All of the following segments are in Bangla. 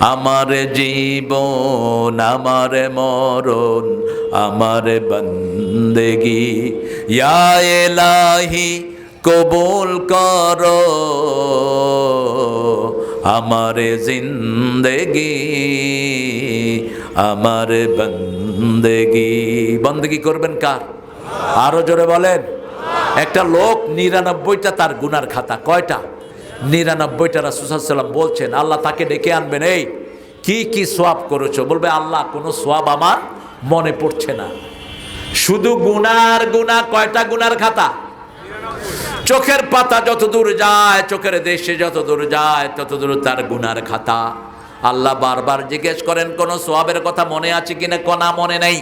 আমার জীবন, আমার মরণ, আমার বন্দেগি। এলাহি, কবুল কর। আমার জিন্দেগি, আমার বন্দেগি। বন্দেগি করবেন কার? আরও জোরে বলেন। একটা লোক নিরানব্বইটা তার গুনার খাতা। কয়টা? নিরানব্বইটা রাসুসাল্লাম বলছেন, আল্লাহ তাকে ডেকে আনবেন, এই কি কি সোয়াব করেছ? বলবে, আল্লাহ, কোনো সোয়াব আমার মনে পড়ছে না। শুধু গুনার গুনা কয়টা গুনার খাতা? চোখের পাতা যত দূর যায়, চোখের দেশে যত দূর যায়, তত দূর তার গুনার খাতা। আল্লাহ বারবার জিজ্ঞেস করেন, কোন সোয়াবের কথা মনে আছে কিনা কোনা মনে নেই।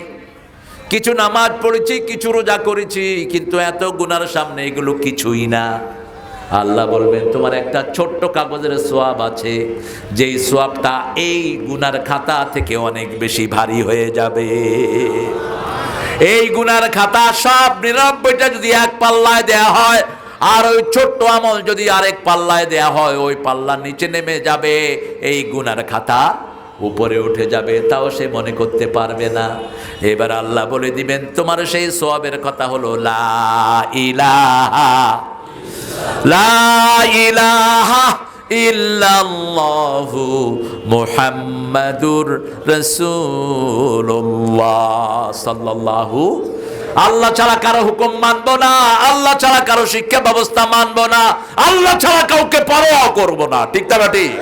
কিছু নামাজ পড়েছি, কিছু রোজা করেছি, কিন্তু এত গুনার সামনে এগুলো কিছুই না। আল্লাহ বলবেন, তোমার একটা ছোট্ট কাগজের সোয়াব আছে, যেই সোয়াবটা এই গুনার খাতা থেকে অনেক বেশি ভারী হয়ে যাবে। এই গুনার খাতা সব নিরানব্বইটা যদি এক পাল্লায় দেয়া হয়, আর ওই ছোট্ট আমল যদি আরেক পাল্লায় দেয়া হয়, ওই পাল্লার নিচে নেমে যাবে, এই গুনার খাতা উপরে উঠে যাবে, তাও সে মনে করতে পারবে না। এবার আল্লাহ বলে দিবেন, তোমার সেই সোয়াবের কথা হলো লা ইলাহা লা ইলাহা ইল্লাল্লাহু মুহাম্মাদুর রাসূলুল্লাহ সাল্লাল্লাহু। আল্লাহ ছাড়া কারও হুকুম মানবো না আল্লাহ ছাড়া কারও শিক্ষা ব্যবস্থা মানবো না আল্লাহ ছাড়া কাউকে পরোয়া করব না। ঠিক তা ঠিক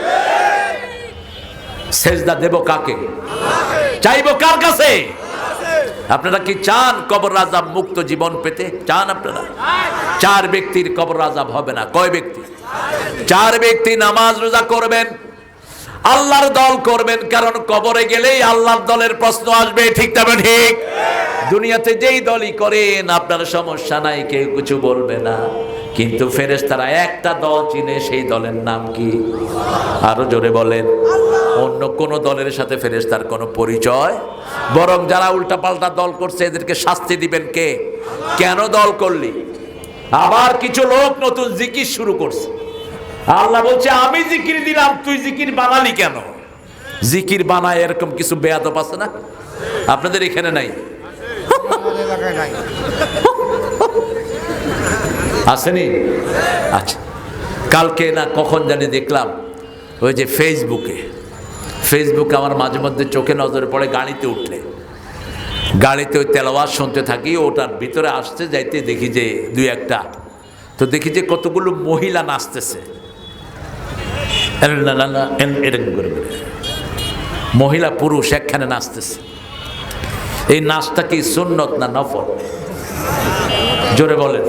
সেজদা দেব কাকে? চাইব কার কাছে? আপনারা কি চান কবর আজাব মুক্ত জীবন পেতে? চান আপনারা? চার ব্যক্তির কবর আজাব হবে না। কয় ব্যক্তি? চার ব্যক্তি নামাজ রোজা করবেন, আল্লাহর দল করবেন, কারণ কবরে গেলেই আল্লাহর দলের প্রশ্ন আসবে। ঠিক তবে ঠিক? দুনিয়াতে যেই দলই করেন, আপনার সমস্যা নাই, কেউ কিছু বলবে না। কিন্তু ফেরেশতারা একটা দল চিনে, সেই দলের নাম কি? আরও জোরে বলেন। অন্য কোন দলের সাথে ফেরেশতার কোনো পরিচয়? বরং যারা উল্টাপাল্টা দল করছে, এদেরকে শাস্তি দিবেন কে? কেন দল করলি? আবার কিছু লোক নতুন জিকির শুরু করছে। আল্লাহ বলছে, আমি জিকির দিলাম, তুই জিকির বানালি কেন? জিকির বানায় এরকম কিছু বেয়াদব আছে না? আপনাদের এখানে নাই? আসেনি? আচ্ছা। কালকে না কখন জানি দেখলাম, ওই যে ফেসবুকে ফেসবুকে আমার মাঝে মধ্যে চোখে নজরে পড়ে, গাড়িতে উঠলে। গাড়িতে ওই তেলাওয়াজ শুনতে থাকি, ওটার ভিতরে আসতে যাইতে দেখি যে দুই একটা। তো দেখি যে কতগুলো মহিলা নাচতেছে। মহিলা, পুরুষ একখানে নাচতেছে। এই নাচটা কি সুন্নত না নফল? জোরে বলেন।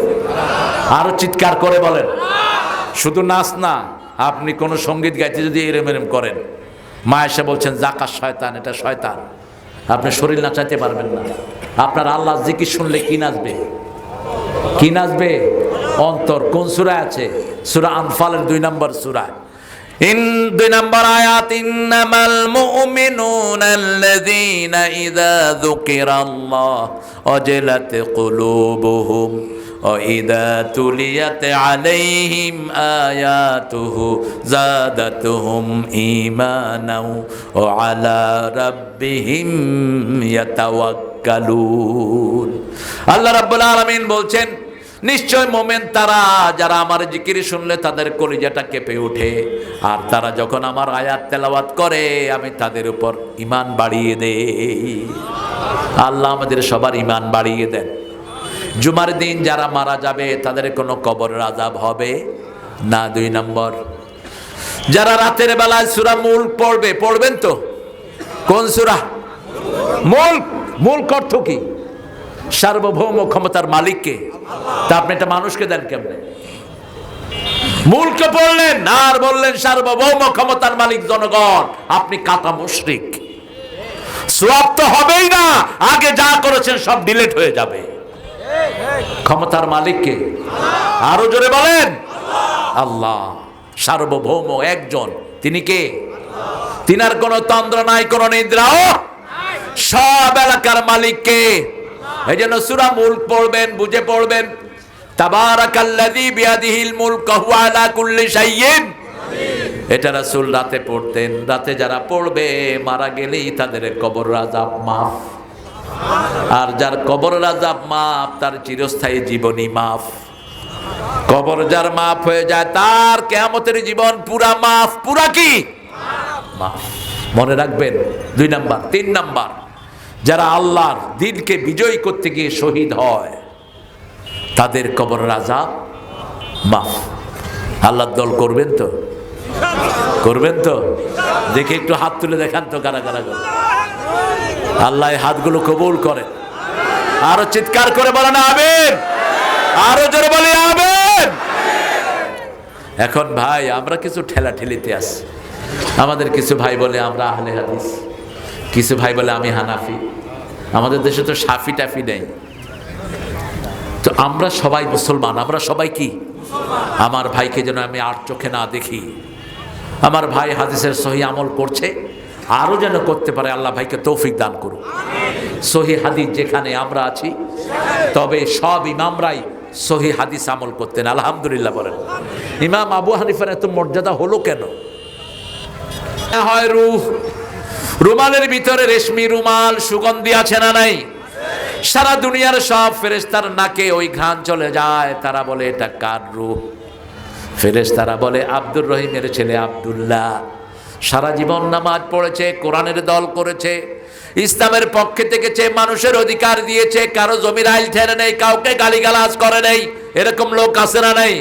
আরও চিৎকার করে বলেন। শুধু নাচ না, আপনি কোনো সংগীত গাইতে যদি এরম এরম করেন। মা এসে বলছেন, জাকাত শয়তান, এটা শয়তান। আপনি শরীর না চাইতে পারবেন না। আপনার আল্লাহ জিকির শুনলে কি নাচবে? কি নাচবে? অন্তর কোন সুরা আছে? সুরা আনফালের দুই নম্বর সুরা ইন দুই নম্বর আয়াত, ইন্নামাল মুমিনুনা আল্লাযীনা ইযা যুকিরাল্লাহ ওয়াজিলাত কুলুবুহুম وإذا تليت عليهم آياته زادتهم إيمانا وعلى ربهم يتوكلون আল্লাহ রাব্বুল আলামিন বলছেন নিশ্চয় মোমেন তারা যারা আমার জিকির শুনলে তাদের কলিজাটা কেঁপে ওঠে আর তারা যখন আমার আয়াত তেলাওয়াত করে আমি তাদের উপর ইমান বাড়িয়ে দেই আল্লাহ আমাদের সবার ইমান বাড়িয়ে দেন জুমার দিন যারা মারা যাবে, তাদের কোনো কবরের আজাব হবে? না, দুই নম্বর। যারা রাতের বেলায় সুরা মূল পড়বে, পড়বেন তো? কোন সুরা? মূল মূল অর্থ কি? সার্বভৌম ক্ষমতার মালিককে। তা আপনি একটা মানুষকে দেন কেমনে? মূলকে বললেন আর বললেন, সার্বভৌম ক্ষমতার মালিক জনগণ, আপনি কাতা মুশরিক। সোয়াব তো হবেই না, আগে যা করেছেন সব ডিলেট হয়ে যাবে। ক্ষমতার মালিককে। আরও জোরে বলেন। আল্লাহ, সার্বভৌম একজন। তিনি কে? তিনার কোনো তন্দ্র নাই, কোনো নিদ্রাও সব এলাকার মালিককে। এই জন্য সুরা মুল্ক পড়বেন, বুঝে পড়বেন। এটা রাসূল রাতে পড়তেন। রাতে যারা পড়বে, মারা গেলেই তাদের কবর রাজাব মাফ। আর যার কবর রাজাব মাফ তার চিরস্থায়ী জীবনী মাফ। কবর যার মাফ হয়ে যায়, তার কেয়ামতের জীবন পুরা মাফ। পুরা কি? মনে রাখবেন, দুই নাম্বার, তিন নাম্বার, যারা আল্লাহর দিনকে বিজয় করতে গিয়ে শহীদ হয়, তাদের কবর রাজা মাফ। আল্লাহর দল করবেন তো? করবেন তো? দেখে একটু হাত তুলে দেখান তো কারা কারা করে আল্লাহ হাতগুলো কবুল করেন। আরও চিৎকার করে বলেন আবেন আরও জোরে বলে আবেন এখন ভাই, আমরা কিছু ঠেলা ঠেলিতে আছি। আমাদের কিছু ভাই বলে আমরা আহলে হাদিস। কিছু ভাই বলে আমি হানাফি। আমাদের দেশে তো সাফি টাফি নেই। তো আমরা সবাই মুসলমান, আমরা সবাই কি? আমার ভাইকে যেন আমি আর চোখে না দেখি। আমার ভাই হাদিসের সহি আমল করছে। আরও যেন করতে পারে, আল্লাহ ভাইকে তৌফিক দান করুন সহি হাদিস যেখানে আমরা আছি, তবে সব ইমামরাই সহি হাদিস আমল করতেন, আলহামদুলিল্লাহ বলেন। ইমাম আবু হানিফার এত মর্যাদা হলো কেন? হয় রুহ রুমালের ভিতরে রেশমি রুমাল সুগন্ধি আছে না নাই? সারা দুনিয়ার সব ফেরেস্তার নাকে ওই ঘ্রাণ চলে যায়, তারা বলে, এটা কার রুহ ফেরেস্তারা বলে, আব্দুর রহিমের ছেলে আব্দুল্লাহ। সারা জীবন নামাজ পড়েছে, কোরআনের দল করেছে, ইসলামের পক্ষে থেকেছে, মানুষের অধিকার দিয়েছে, কারও জমির আইল ঠেরে নেই, কাউকে গালিগালাজ করে নেই, এরকম লোক আছে না নেই?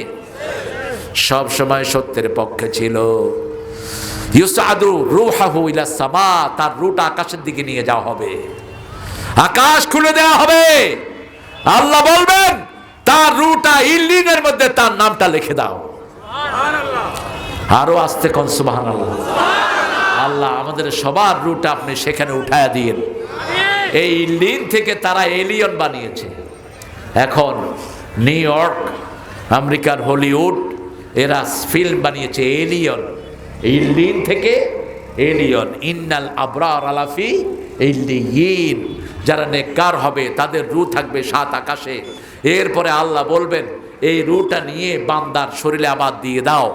সব সময় সত্যের পক্ষে ছিল। ইউসাদু রুহাহু ইলা সামা, তার রুটা আকাশের দিকে নিয়ে যাওয়া হবে। আকাশ খুলে দেওয়া হবে। আল্লাহ বলবেন, তার রুটা ইল্লিনের মধ্যে তার নামটা লিখে দাও। আরও আসতে কন সুবহান আল্লাহ আল্লাহ আমাদের সবার রুট আপনি সেখানে উঠায়া দিয়েন। এই লিন থেকে তারা এলিয়ন বানিয়েছে। এখন নিউ ইয়র্ক, আমেরিকার হলিউড, এরা ফিল্ম বানিয়েছে এলিয়ন। ইল্লিন থেকে এলিয়ন, ইন্নাল আবরার আলাফি ইল্লিয়িন। যারা নেককার হবে, তাদের রু থাকবে সাত আকাশে। এরপরে আল্লাহ বলবেন, এই রুটা নিয়ে বান্দার শরীরে আবার দিয়ে দাও।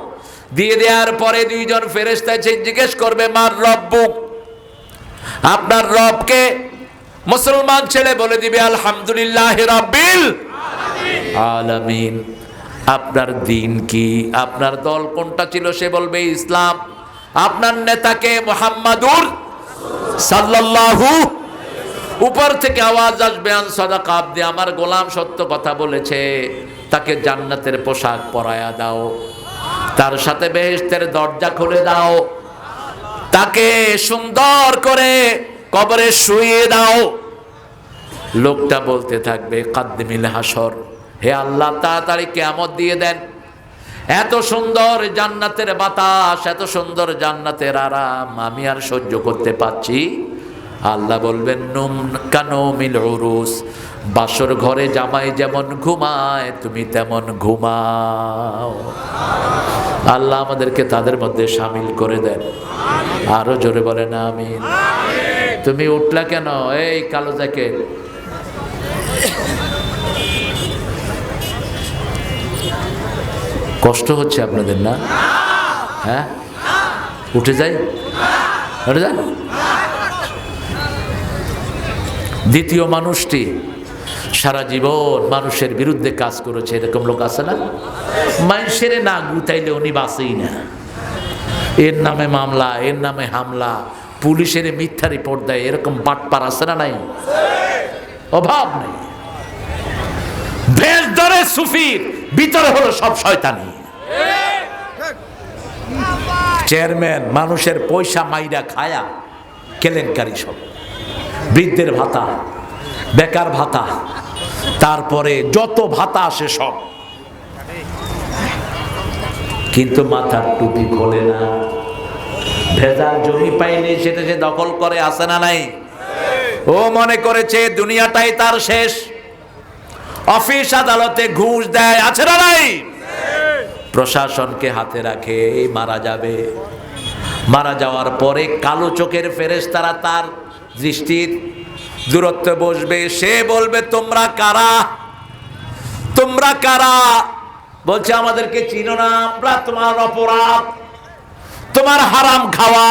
দিয়ে দেওয়ার পরে দুইজন ফেরেস্তা সে জিজ্ঞেস করবে, মার রব্বুক আপনার রবকে মুসলমান ছেলে বলে দিবে, আলহামদুলিল্লাহ রব্বিল আলামিন। আপনার দিন কি? আপনার দল কোনটা ছিল? সে বলবে, ইসলাম। আপনার নেতাকে মোহাম্মদুর সাল্লাল্লাহু উপর থেকে আওয়াজ আসবে। আন সদাকা আব্দি আমার গোলাম সত্য কথা বলেছে। তাকে জান্নাতের পোশাক পরায়া দাও। তার সাথে বেহেশতের দরজা খুলে দাও। তাকে সুন্দর করে কবরে শুয়ে দাও। লোকটা বলতে থাকবে, কাদ্দিমিল হাসর হে আল্লাহ, তাড়াতাড়ি কেমত দিয়ে দেন। এত সুন্দর জান্নাতের বাতাস, এত সুন্দর জান্নাতের আরাম আমি আর সহ্য করতে পারছি। আল্লাহ বলবেন, নুম কানমিল উরুস, বাসর ঘরে জামাই যেমন ঘুমায়, তুমি তেমন ঘুমাও। আল্লাহ আমাদেরকে তাদের মধ্যে সামিল করে দেন। আরও জোরে বলে না আমি তুমি উঠলা কেন? এই কালো জ্যাকেট। কষ্ট হচ্ছে আপনাদের, না? হ্যাঁ? উঠে যাই? উঠে যান? দ্বিতীয় মানুষটি সারা জীবন মানুষের বিরুদ্ধে কাজ করেছে, এরকম লোক আছে না? মানুষের না গুতাইলে উনি বাঁচেই না। এর নামে মামলা, এর নামে হামলা, পুলিশের মিথ্যা রিপোর্ট দেয় এরকম বাটপার আছে না নাই? অভাব নেই। ভেজ ধরে সুফির, ভিতরে হলো সব শয়তানি। চেয়ারম্যান, মানুষের পয়সা মাইরা খায়া কেলেঙ্কারি সব। বৃদ্ধের ভাতা, বেকার ভাতা তারপরে যত ভাতা আসে সব। কিন্তু মাথার টুপি খোলে না। ভেজাল জমি পাইলে সেটা সে দখল করে আসে না নাই? ও মনে করেছে দুনিয়াটাই তার শেষ। অফিস আদালতে ঘুষ দেয়, আছে না নাই? প্রশাসনকে হাতে রাখে মারা যাবে। মারা যাওয়ার পরে কালো চোখের ফেরেশতারা তার দৃষ্টির দূরত্বে বসবে, সে বলবে, তোমরা কারা? তোমরা কারা? বলছে, আমাদেরকে চিনো না, আমরা তোমার অপরাধ। তোমার হারাম খাওয়া,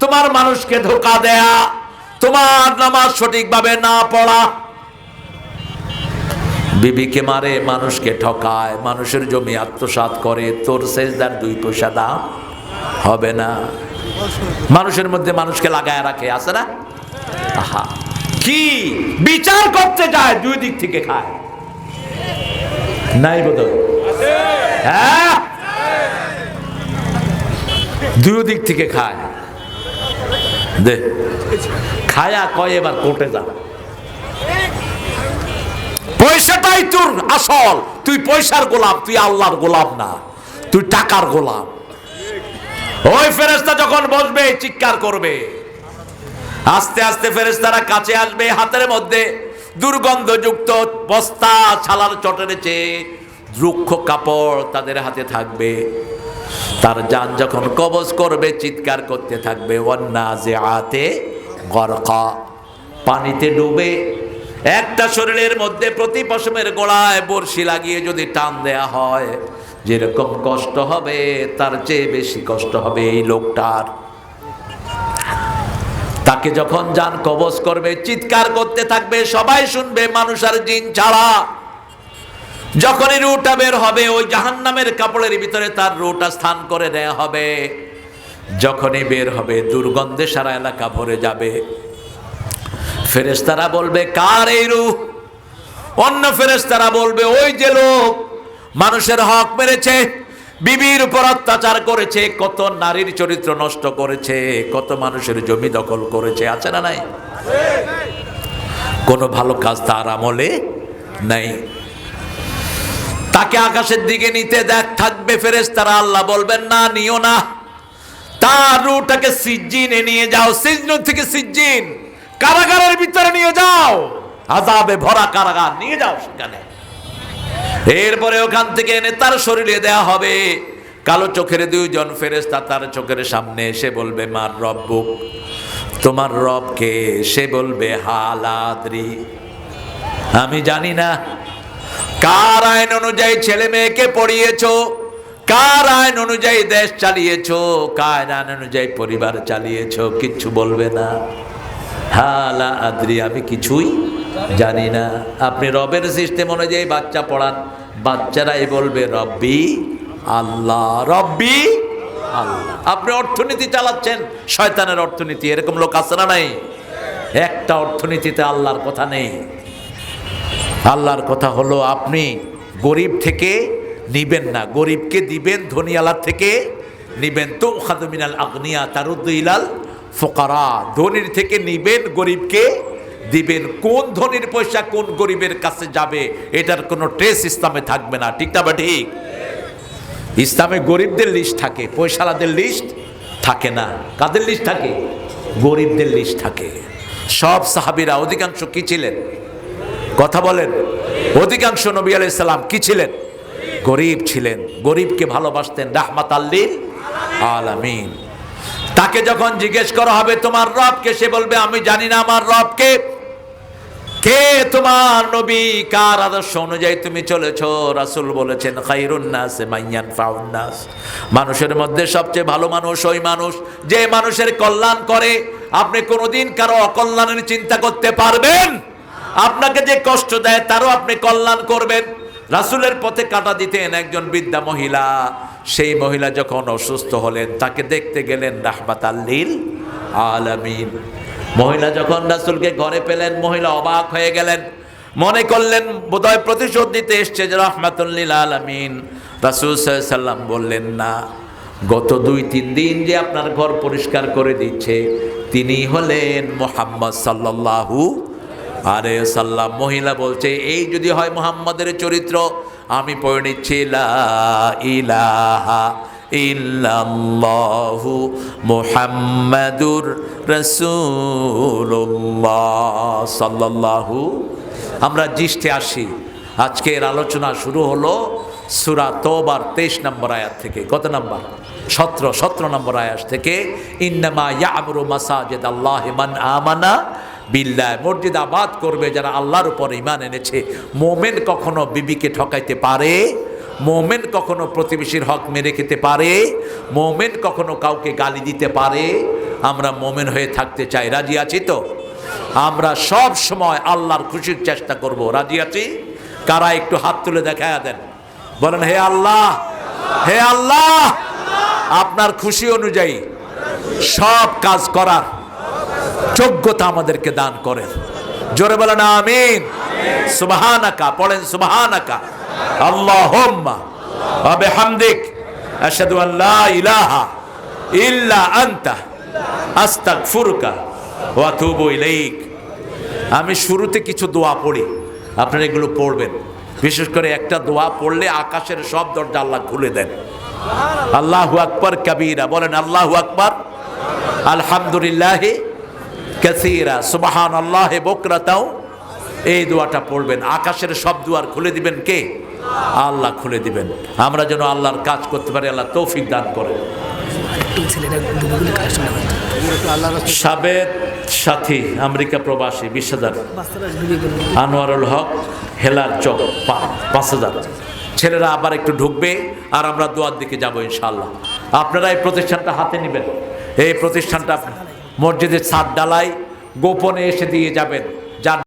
তোমার মানুষকে ধোকা দেয়া, তোমার নামাজ সঠিকভাবে না পড়া। বিবিকে মারে, মানুষকে ঠকায়, মানুষের জমি আত্মসাৎ করে, তোর সেজদার দুই পয়সা দাম হবে না। মানুষের মধ্যে মানুষকে লাগায় রাখে, আছে না? আহা। কি বিচার করতে যায়, দুই দিক থেকে খায়। নাই বোধ হ্যাঁ? দুই দিক থেকে খায়। দে, খায়া কয় এবার কোর্টে যা। পয়সাটাই তোর আসল। তুই পয়সার গোলাম তুই আল্লাহর গোলাম না। তুই টাকার গোলাম ওই ফেরেস্তা যখন বসবে, চিৎকার করবে। আস্তে আস্তে ফেরেস্তারা কাছে আসবে, হাতের মধ্যে দুর্গন্ধযুক্ত বস্তা, ছালার চটেছে রুক্ষ কাপড় তাদের হাতে থাকবে। তার যান যখন কবজ করবে, চিৎকার করতে থাকবে অন্যা যে আতে গরকা। পানিতে ডুবে একটা শরীরের মধ্যে প্রতি পশমের গোড়ায় বড়শি লাগিয়ে যদি টান দেয়া হয়, যেরকম কষ্ট হবে, তার চেয়ে বেশি কষ্ট হবে এই লোকটার। তাকে যখন যান কবজ করবে, চিৎকার করতে থাকবে, সবাই শুনবে মানুষ আর জিন ছাড়া। যখনই রুটা বের হবে, ওই জাহান্নামের কাপড়ের ভিতরে তার রুটা স্থান করে দেয়া হবে। যখনই বের হবে, দুর্গন্ধে সারা এলাকা ভরে যাবে। ফেরেস্তারা বলবে, কার এই রূহ অন্য ফেরেস্তারা বলবে, ওই যে লোক, মানুষের হক মেরেছে। বিবির উপর অত্যাচার করেছে, কত নারীর চরিত্র নষ্ট করেছে, কত মানুষের জমি দখল করেছে, আছে না নাই? কোনো ভালো কাজ তার আমলে নাই। তাকে আকাশের দিকে নিতে দেখ, থাকবে ফেরেস্তারা আল্লাহ বলবেন, না, নিও না। তার রুটাকে সিজ্জিনে নিয়ে যাও সিজন থেকে সিজ্জিন। কারাগারের ভিতরে নিয়ে যাও। আজাবে ভরা কারাগার নিয়ে যাও সেখানে। এরপরে ওখান থেকে এনে তার শরীরে দেয়া হবে। কালো চোখের দুইজন ফেরেস্তা তার চোখের সামনে এসে বলবে, মার রব্বুক তোমার রবকে সে বলবে হালাদ্রি আমি জানি না কার আইন অনুযায়ী ছেলে মেয়েকে পড়িয়েছো, কার আইন অনুযায়ী দেশ চালিয়েছো, কার আইন অনুযায়ী পরিবার চালিয়েছো কিচ্ছু বলবে না। হালা আদ্রি আমি কিছুই জানি না। আপনি রবের সিস্টেম অনুযায়ী বাচ্চা পড়ান। বাচ্চারাই বলবে, রব্বি আল্লাহ রব্বি আল্লাহ। আপনি অর্থনীতি চালাচ্ছেন, শয়তানের অর্থনীতি। এরকম লোক আছে না নাই? একটা অর্থনীতিতে আল্লাহর কথা নেই। আল্লাহর কথা হলো, আপনি গরিব থেকে নিবেন না। গরিবকে দিবেন ধনিয়ালার থেকে। নিবেন তো খাদমিনাল আগনিয়া তারুদ্দ ইলাল ফোকারা। ধনির থেকে নিবেন গরিবকে দিবেন, কোন ধনির পয়সা কোন গরিবের কাছে যাবে, এটার কোনো ট্রেস ইসলামে থাকবে না, ঠিক না বা ঠিক? ইসলামে গরিবদের লিস্ট থাকে, পয়সালাদের লিস্ট থাকে না। কাদের লিস্ট থাকে? গরিবদের লিস্ট থাকে। সব সাহাবিরা অধিকাংশ কি ছিলেন? কথা বলেন। অধিকাংশ নবী আলাইসাল্লাম কি ছিলেন? গরিব ছিলেন। গরিবকে ভালোবাসতেন রাহমাত আল্লিল আলামিন। তাকে যখন জিজ্ঞেস করা হবে, তোমার রবকে? সে বলবে, আমি জানি না আমার রবকে। কে তোমার নবী? কার আদর্শ অনুযায়ী তুমি চলেছ? রাসূল বলেছেন খাইরুন্নাস মাইয়ান ফাউন্নাস মানুষের মধ্যে সবচেয়ে ভালো মানুষ ওই মানুষ যে মানুষের কল্যাণ করে। আপনি কোনোদিন কারও অকল্যাণের চিন্তা করতে পারবেন? আপনাকে যে কষ্ট দেয় তারও আপনি কল্যাণ করবেন। রাসূলের পথে কাটা দিতেন একজন বৃদ্ধা মহিলা। সেই মহিলা যখন অসুস্থ হলেন, তাকে দেখতে গেলেন রাহমাত আল্লিল আলামিন। মহিলা যখন রাসুলকে ঘরে পেলেন, মহিলা অবাক হয়ে গেলেন। মনে করলেন, বোধহয় প্রতিশোধ নিতে এসছে যে রহমাতুল্লিল আলামিন। রাসূল সাল্লাম বললেন, না, গত দুই, তিন দিন যে আপনার ঘর পরিষ্কার করে দিচ্ছে, তিনি হলেন মোহাম্মদ সাল্লাল্লাহু আরে সাল্লাম মহিলা বলছে, এই যদি হয় মোহাম্মদের চরিত্র, আমি পড়ে নিচ্ছি ইলাহা ইল্লাল্লাহু মুহাম্মাদুর রাসূলুল্লাহ সাল্লাল্লাহু। আমরা জিষ্টে আসি। আজকের আলোচনা শুরু হলো সুরা তোবার তেইশ নম্বর আয়াত থেকে। কত নম্বর? সতেরো সতেরো নম্বর আয়াস থেকে। ইন্নামা ইয়ামরু মাসাজিদ আল্লাহ মান আমানা বিল্লাহ। মসজিদ আবাদ করবে যারা আল্লাহর উপর ইমান এনেছে। মোমেন কখনো বিবিকে ঠকাইতে পারে মোমেন কখনো প্রতিবেশীর হক মেরে খেতে পারে, মোমেন কখনো কাউকে গালি দিতে পারে। আমরা মোমেন হয়ে থাকতে চাই, রাজি আছি তো? আমরা সব সময় আল্লাহর খুশির চেষ্টা করব, রাজি আছি? কারা একটু হাত তুলে দেখায় দেন। বলেন, হে আল্লাহ হে আল্লাহ, আপনার খুশি অনুযায়ী সব কাজ করার যোগ্যতা আমাদেরকে দান করেন। জোরে বলেন, আমিন। সুবহানাকা, পড়েন, সুবহানাকা। ইলাহা ইল্লা আনতা আমি শুরুতে কিছু দোয়া পড়ি, আপনারা এগুলো পড়বেন। বিশেষ করে একটা দোয়া পড়লে আকাশের সব দরজা আল্লাহ খুলে দেন। আল্লাহ আকবার কবীরা, বলেন আল্লাহু আকবার। আলহামদুলিল্লাহ কাসীরা সুবহান আল্লাহ বকরাতাও। এই দোয়াটা পড়বেন। আকাশের সব দুয়ার খুলে দিবেন কে? আল্লাহ খুলে দিবেন। আমরা যেন আল্লাহর কাজ করতে পারি, আল্লাহ তৌফিক দান করেন সাবেদ সাথী, আমেরিকা প্রবাসী, বিশ হাজার। আনোয়ারুল হক, হেলার চক পাঁচ হাজার। ছেলেরা আবার একটু ঢুকবে, আর আমরা দোয়ার দিকে যাব ইনশাল্লাহ আপনারা এই প্রতিষ্ঠানটা হাতে নেবেন। এই প্রতিষ্ঠানটা মসজিদের ছাদ ডালাই গোপনে এসে দিয়ে যাবেন। যার